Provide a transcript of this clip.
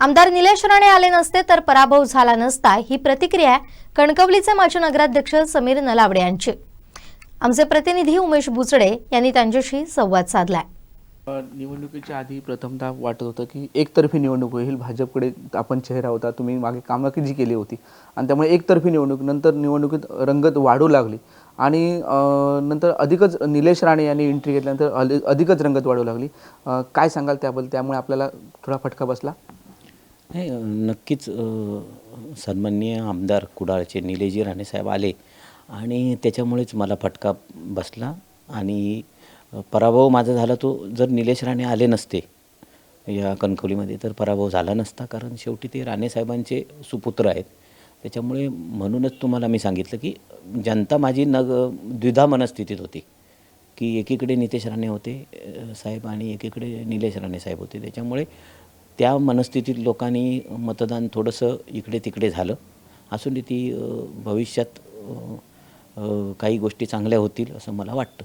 आमदार निलेश राणे आले नसते तर पराभव झाला नसता ही प्रतिक्रिया कणकवलीचे माजी नगराध्यक्ष समीर नलावडे यांची. आमचे प्रतिनिधी उमेश बुचडे यांनी त्यांच्याशी संवाद साधलाय. निवडणुकीच्या आधी प्रथमतः वाटत होतं की एकतर्फी निवडणूक होईल. भाजपकडे आपण चेहरा होता तुम्ही मागे कामं जी केली होती. आणि त्यामुळे एकतर्फी निवडणूक नंतर निवडणुकीत रंगत वाढू लागली. आणि नंतर अधिकच निलेश राणे यांनी एंट्री घेतल्यानंतर अधिकच रंगत वाढू लागली. काय सांगाल त्याबद्दल? त्यामुळे आपल्याला थोडा फटका बसला. नाही नक्कीच सन्माननीय आमदार कुडाळचे निलेजी राणेसाहेब आले आणि त्याच्यामुळेच मला फटका बसला आणि पराभव माझा झाला तो जर निलेश राणे आले नसते या कणकवलीमध्ये तर पराभव झाला नसता कारण शेवटी ते राणे साहेबांचे सुपुत्र आहेत. त्याच्यामुळे म्हणूनच तुम्हाला मी सांगितलं की जनता माझी नग द्विधा मनस्थितीत होती की एकीकडे नितेश राणे होते साहेब आणि एकीकडे निलेश राणे साहेब होते. त्याच्यामुळे त्या मनस्थितीत लोकांनी मतदान थोडंसं इकडे तिकडे झालं. असून ती भविष्यात काही गोष्टी चांगल्या होतील असं मला वाटतं.